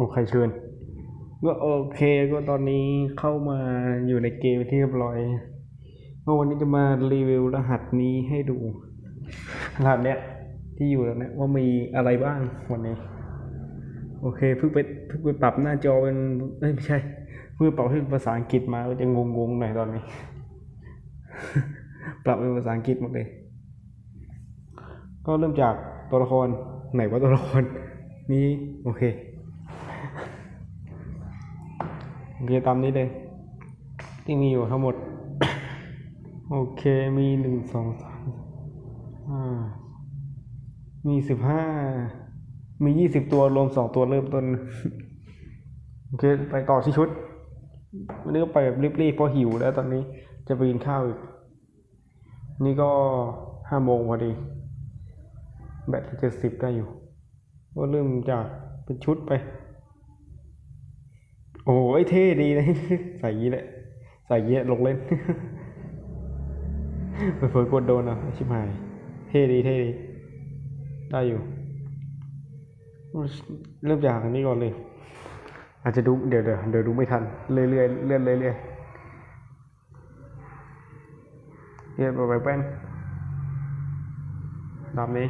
โอเคเชิญก็โอเคก็ตอนนี้เข้ามาอยู่ในเกมที่เรียบร้อยก็วันนี้จะมารีวิวรหัสนี้ให้ดู รหัสเนี้ยที่อยู่แล้วเนี่ยว่ามีอะไรบ้างวันนี้ โอเคเพิ่งไปเพิ่งไปปรับหน้าจอเป็นเอ้ยไม่ใช่เพิ่งปรับให้เป็นภาษาอังกฤษมาก็จะงงๆหน่อยตอนนี้ ปรับเป็นภาษาอังกฤษหมดเลย ก็เริ่มจากตัวละครไหนว่าตัวละครนี้โอเค โอเคตามนี้เลย ที่มีอยู่ทั้งหมด โอเคมีหนึ่งสองสามอ่ามีสิบห้ามียี่สิบตัวรวมสองตัวเริ่มต้น โอเค ไปต่อที่ชุด วันนี้ก็ไปแบบรีบๆเพราะหิวแล้วตอนนี้จะไปกินข้าวอีก นี่ก็ห้าโมงพอดี แบตเจ็ดสิบได้อยู่ ก็เริ่มจากเป็นชุดไป โอ้ยเท่ดีนะใส่งี้แหละ ใส่งี้ลงเล่นเผลอกดโดนอะชิบหาย เท่ดีเท่ดี ได้อยู่ เริ่มจากอันนี้ก่อนเลย อาจจะดูเดี๋ยวเดี๋ยวเดี๋ยวดูไม่ทัน เรื่อยๆเลื่อนเรื่อยๆเรียนไปแป้นตามนี้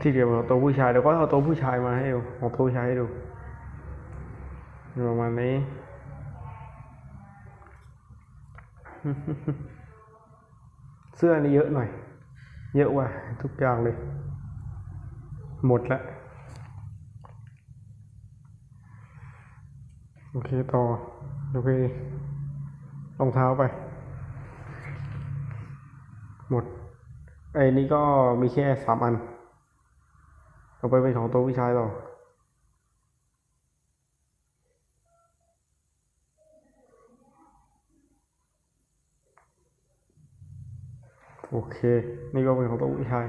ที่เดียวกับตัวผู้ชายเดี๋ยวก็เอาตัวผู้ชายมาให้ดูเอาตัวผู้ชายให้ดู ประมาณนี้ เสื้อนี่เยอะหน่อย เยอะว่ะทุกอย่างเลย หมดละ โอเค ต่อ โอเครองเท้าไป หมด ไอ้นี่ก็มีแค่สามอัน เอาไปเป็นของตัวผู้ชายต่อ โอเคนี่ก็เป็นของตัวผู้ชาย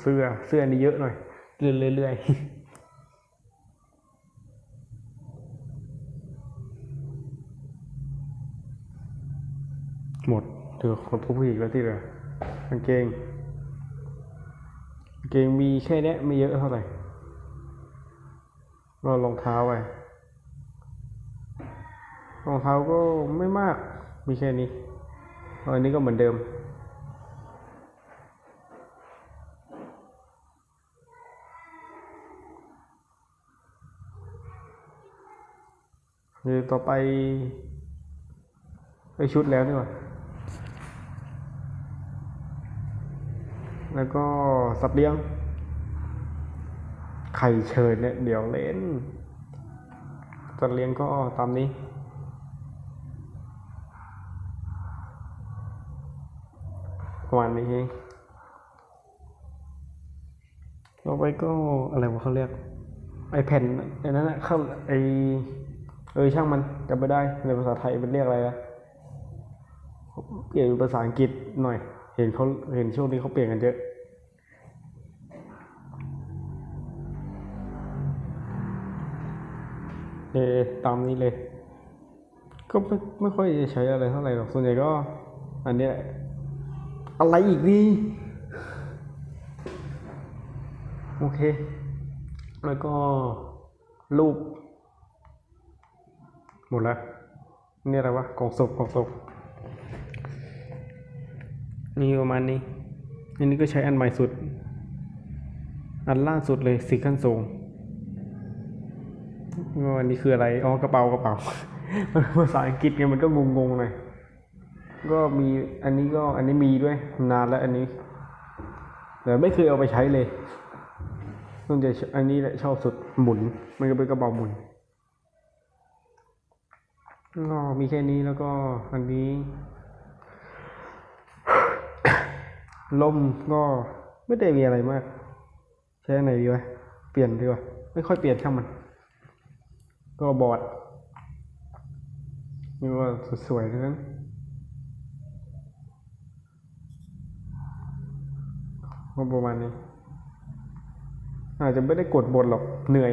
เสื้อเสื้อนี่เยอะหน่อยเรื่อยๆ กางเกงกางเกงมีแค่เนี้ยไม่เยอะเท่าไหร่ก็รองเท้าไปรองเท้าก็ไม่มากมีแค่นี้อันนี้ก็เหมือนเดิม คือต่อไปไปชุดแล้วนี่หว่าแล้วก็สับเลี้ยง ไข่เชิญเนี่ยเดี๋ยวเล่นสัตว์เลี้ยงก็ตามนี้ประมาณนี้เองต่อไปก็อะไรวะเขาเรียก ไอแผ่นไอ้นั้นนะเข้าไอเออช่างมันจำไม่ได้ในภาษาไทยเป็นเรียกอะไรนะเปลี่ยนเป็นภาษาอังกฤษหน่อย เห็นเขาเห็นช่วงนี้เขาเปลี่ยนกันเยอะ ตามนี้เลย ก็ไม่ไม่ค่อยใช้อะไรเท่าไหร่หรอกส่วนใหญ่ก็ อันเนี้ยอะไรอีกนี่โอเค แล้วก็รูป หมดแล้วนี่อะไรวะกล่องศพกล่องศพนี่ประมาณนี้ อันนี้ก็ใช้อันใหม่สุด อันล่าสุดเลยสิขั้นสูง ก็อันนี้คืออะไร อ๋อกระเป๋ากระเป๋าภาษาอังกฤษไงมันก็งงๆหน่อยก็มีอันนี้ก็อันนี้มีด้วยนานแล้วอันนี้ แต่ไม่เคยเอาไปใช้เลยส่วนใหญ่อันนี้แหละชอบสุดหมุน มันก็เป็นกระเป๋าหมุนก็มีแค่นี้แล้วก็อันนี้ลมก็ไม่ได้มีอะไรมาก ใช้ไหนดีวะเปลี่ยนดีว่าไม่ค่อยเปลี่ยนช่างมัน ก็บอดนี่ว่าสวยๆทั้งนั้นก็ประมาณนี้ อาจจะไม่ได้กดบทหรอกเหนื่อย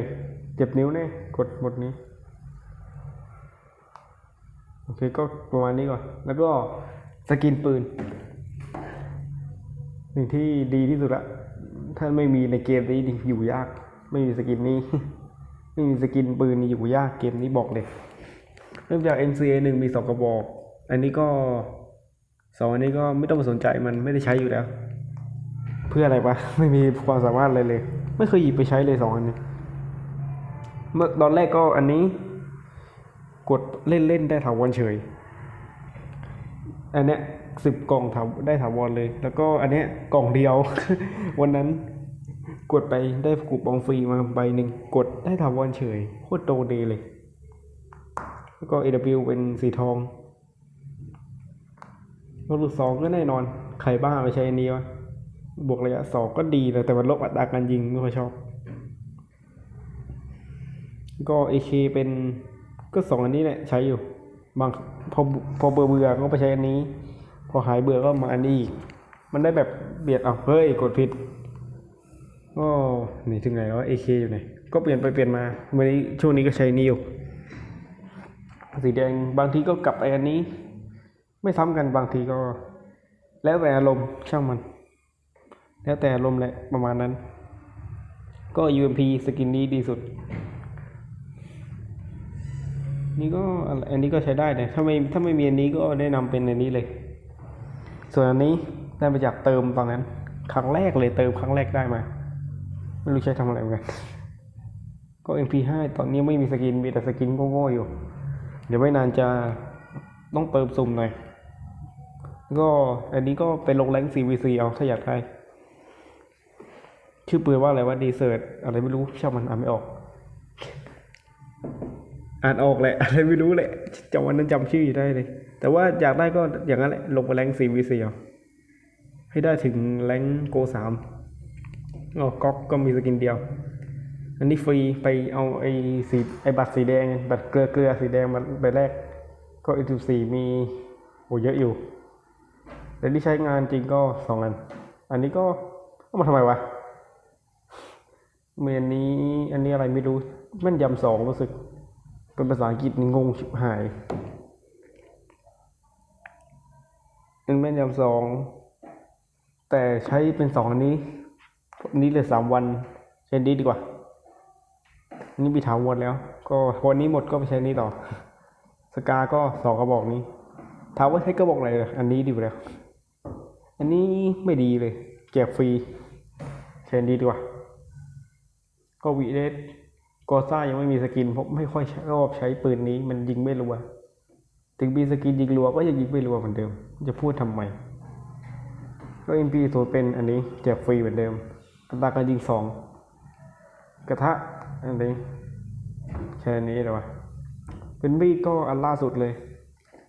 เจ็บนิ้วแน่กดบทนี้ โอเคก็ประมาณนี้ก่อน แล้วก็สกินปืนสิ่งที่ดีที่สุดละถ้าไม่มีในเกมนี้อยู่ยาก ไม่มีสกินนี้ ไม่มีสกินปืนนี่อยู่ยากเกมนี้บอกเลย เริ่มจาก NCA หนึ่งมีสองกระบอก อันนี้ก็สองอันนี้ก็ไม่ต้องสนใจมันไม่ได้ใช้อยู่แล้ว เพื่ออะไรปะไม่มีความสามารถอะไรเลย ไม่เคยหยิบไปใช้เลยสองอันนี้ เมื่อตอนแรกก็อันนี้ กดเล่นเล่นได้ถาวรเฉย อันเนี้ยสิบกล่องถาได้ถาวรเลย แล้วก็อันเนี้ยกล่องเดียว วันนั้น กดไปได้กูปองฟรีมาใบหนึ่งกดได้ถาวรเฉยโคตรโตดีเลย แล้วก็ AW เป็นสีทองรถลูกสองก็แน่นอน ใครบ้าไปใช้อันนี้วะบวกระยะสองก็ดีนะแต่มันลบอัตราการยิงไม่ค่อยชอบ ก็ AK เป็นก็สองอันนี้แหละใช้อยู่ บางพอพอเบื่อเบื่อก็ไปใช้อันนี้ พอหายเบื่อก็มาอันนี้อีก มันได้แบบเบียดเอาเฮ้ยกดผิด ก็นี่ถึงไหนแล้ว AK อยู่ไหนก็เปลี่ยนไปเปลี่ยนมาวันนี้ช่วงนี้ก็ใช้นี้อยู่สีแดงบางทีก็กลับไปอันนี้ ไม่ซ้ำกันบางทีก็ แล้วแต่อารมณ์ช่างมัน แล้วแต่อารมณ์แหละประมาณนั้น ก็ UMP สกินนี้ดีสุด นี่ก็อันอันนี้ก็ใช้ได้นะถ้าไม่ถ้าไม่มีอันนี้ก็แนะนำเป็นอันนี้เลย ส่วนอันนี้ได้มาจากเติมตอนนั้น ครั้งแรกเลยเติมครั้งแรกได้มา ไม่รู้ใช้ทำอะไรเหมือนกัน ก็ MP5 ตอนนี้ไม่มีสกิน มีแต่สกินโง่ๆอยู่ เดี๋ยวไม่นานจะต้องเติมสุ่มหน่อย ก็อันนี้ก็ไปลงแรง CVC เอาถ้าอยากได้ ชื่อปืนว่าอะไรว่าดีเซิร์ตอะไรไม่รู้ช่างมันอ่านไม่ออก อ่านออกแหละ อะไรไม่รู้แหละจำวันนั้นจำชื่ออยู่ได้เลย แต่ว่าอยากได้ก็อย่างนั้นแหละ ลงไปแรง CVC เอาให้ได้ถึงแรงโกสาม อ๋อก๊อกก็มีสกินเดียว อันนี้ฟรีไปเอาไอ้สีไอ้บัตรสีแดง บัตรเกลือเกลือสีแดงมาไปแรก ก็อีสิบสี่มีโอ้เยอะอยู่ แต่ที่ใช้งานจริงก็สองอัน อันนี้ก็เอามาทำไมวะเมนนี้อันนี้อะไรไม่รู้แม่นยำสองรู้สึก เป็นภาษาอังกฤษนี่งงชิบหายเป็นแม่นยำสองแต่ใช้เป็นสองอันนี้ นี้เหลยสามวันใช้นี้ดีกว่าอันนี้มีถาวรแล้ว ก็วันนี้หมดก็ไปใช้นี้ต่อ สกาก็สองกระบอกนี้ถามว่าใช้กระบอกไหนเหรอันนี้ดีกว่าแล้วอันนี้ไม่ดีเลยแจกฟรีใช้นนี้ดีกว่า ก็วีเดสกอซ่ายังไม่มีสกินเพราะไม่ค่อยชอบใช้ปืนนี้ มันยิงไม่รัว ถึงมีสกินยิงรัวก็ยังยิงไม่รัวเหมือนเดิม จะพูดทำไมก็เอ็มพีตัวเป็นอันนี้แจกฟรีเหมือนเดิม ตราการยิงสองกระทะอันนี้แค่นี้เลยวะเป็นมีดก็อันล่าสุดเลย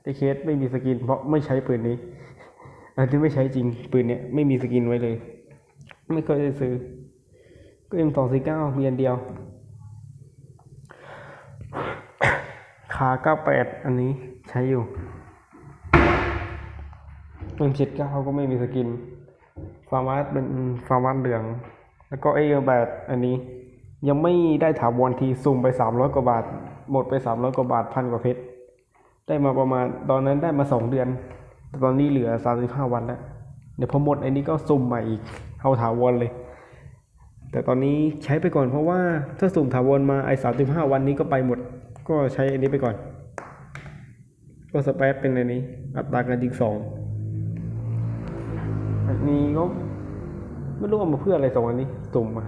ไอเคสไม่มีสกิน เพราะไม่ใช้ปืนนี้ อันที่ไม่ใช้จริงปืนเนี้ยไม่มีสกินไว้เลย ไม่เคยได้ซื้อ ก็เอ็มสองสี่เก้ามีอันเดียว ขาเก้าแปดอันนี้ใช้อยู่เอ็มเจ็ดเก้าก็ไม่มีสกินฟาร์มาสเป็นฟาร์มาสเหลือง แล้วก็เอแบดอันนี้ ยังไม่ได้ถาวรทีสุ่มไปสามร้อยกว่าบาท หมดไปสามร้อยกว่าบาทพันกว่าเพชรได้มาประมาณตอนนั้นได้มาสองเดือน แต่ตอนนี้เหลือสามสิบห้าวันแล้วเดี๋ยวพอหมดไอ้นี้ก็สุ่มใหม่อีกเอาถาวรเลย แต่ตอนนี้ใช้ไปก่อนเพราะว่าถ้าสุ่มถาวรมาไอ้สามสิบห้าวันนี้ก็ไปหมด ก็ใช้อันนี้ไปก่อน ก็สเปซเป็นอันนี้ อัตราการยิงสองอันนี้ก็ไม่รู้เอามาเพื่ออะไรสองอันนี้ สุ่มมา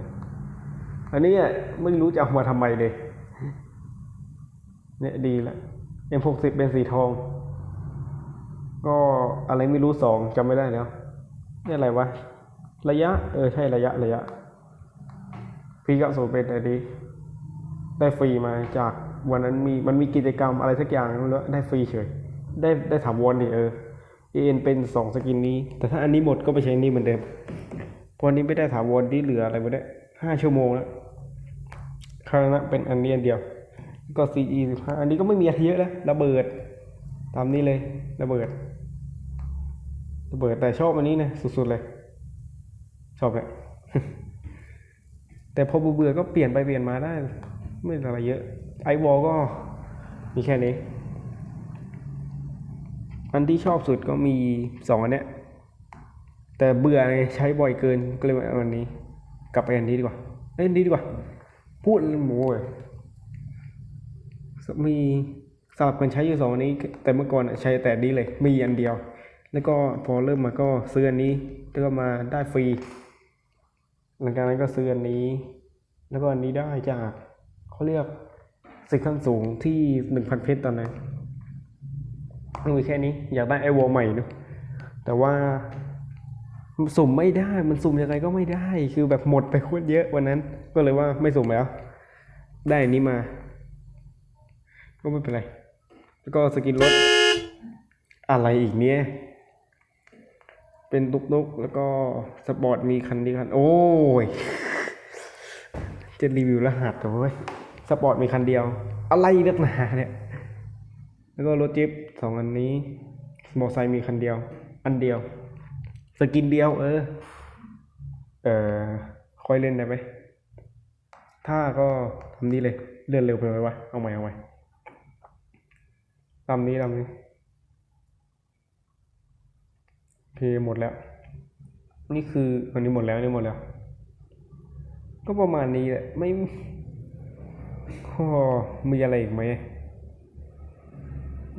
อันนี้ไม่รู้จะเอามาทำไมเลย เนี่ยดีละ M หกสิบเป็นสีทอง ก็อะไรไม่รู้สองจำไม่ได้แล้วนี่อะไรวะ ระยะ เออ ใช่ระยะระยะพีกับสูเป็นอันนี้ได้ฟรีมาจากวันนั้นมีมันมีกิจกรรมอะไรสักอย่างแล้วได้ฟรีเฉย ได้ได้ถามวนดิเออเอ็นเป็นสองสกินนี้ แต่ถ้าอันนี้หมดก็ไปใช้นนี้เหมือนเดิม พราะอันนี้ไม่ได้ถามวนที่เหลืออะไรไม่ได้ห้าชั่วโมงแล้วคราวนั้นเป็นอันนี้อันเดียว ก็ CE สิบห้าอันนี้ก็ไม่มีอะไรเยอะนะระเบิด ตามนี้เลยระเบิดระเบิดแต่ชอบอันนี้นะสุดๆเลย ชอบเลยแต่พอเบื่อก็เปลี่ยนไปเปลี่ยนมาได้ ไม่อะไรเยอะไอวอลก็มีแค่นี้ อันที่ชอบสุดก็มีสองอันเนี้ย แต่เบื่อไงใช้บ่อยเกินก็เลยเอาอันนี้ กลับไปอันนี้ดีกว่าเอ้ยนี้ดีกว่า พูดหมูเลยมีสลับกันใช้อยู่สองอันนี้ แต่เมื่อก่อนใช้แต่นี้เลย มีอันเดียว แล้วก็พอเริ่มมาก็ซื้ออันนี้แล้วก็มาได้ฟรีหลังจากนั้นก็ซื้ออันนี้ แล้วก็อันนี้ได้จากเขาเรียกสิทธิ์ขั้นสูงที่หนึ่งพันเพชรตอนนั้นมีแค่นี้อยากได้ไอวอลใหม่เนอะแต่ว่า สุ่มไม่ได้ มันสุ่มยังไงก็ไม่ได้ คือแบบหมดไปโคตรเยอะวันนั้น ก็เลยว่าไม่สุ่มแล้ว ได้อันนี้มา ก็ไม่เป็นไร แล้วก็สกินรถอะไรอีกเนี่ย เป็นตุกตุกๆแล้วก็สปอร์ตมีคันนี้คัน โอ้ย จะรีวิวรหัสแต่เว้ย สปอร์ตมีคันเดียว อะไรนักหนาเนี่ย แล้วก็รถจิ๊บสองอันนี้มอไซค์มีคันเดียว อันเดียว สกินเดียว เออ เออค่อยเล่นได้ไหม ถ้าก็ทำนี้เลย เลื่อนเร็วไปไหมวะ เอาใหม่เอาใหม่ตามนี้ตามนี้โอเคหมดแล้ว นี่คืออันนี้หมดแล้วนี่หมดแล้ว ก็ประมาณนี้แหละ ไม่ก็มีอะไรอีกไหม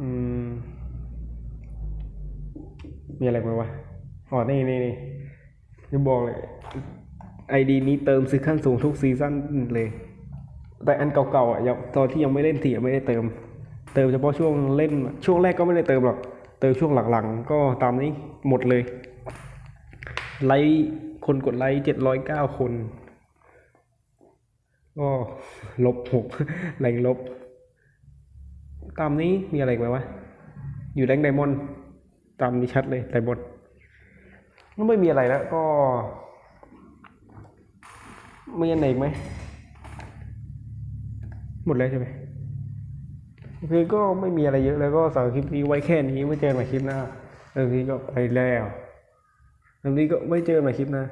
อืม มีอะไรไหมวะ อ๋อนี่นี่นี่จะบอกเลยไอดีนี้เติมซื้อขั้นสูงทุกซีซั่นเลย แต่อันเก่าๆอะยังตอนที่ยังไม่เล่นทีไม่ได้เติม เติมเฉพาะช่วงเล่นช่วงแรกก็ไม่ได้เติมหรอกเติมช่วงหลังๆ ก็ตามนี้หมดเลย ไลค์คนกดไลค์เจ็ดร้อยเก้าคน ก็ลบหกแรงลบ ตามนี้มีอะไรไหมวะ อยู่แรงไดมอนด์ตามนี้ชัดเลยไดมอนด์ ไม่มีอะไรแล้วก็มีอันไหนอีกไหม หมดแล้วใช่ไหมโอเคก็ไม่มีอะไรเยอะแล้วก็สำหรับคลิปนี้ไว้แค่นี้ไว้เจอกันใหม่คลิปหน้าเรื่องนี้ก็ไปแล้วเรื่องนี้ก็ไว้เจอกันใหม่คลิปหน้า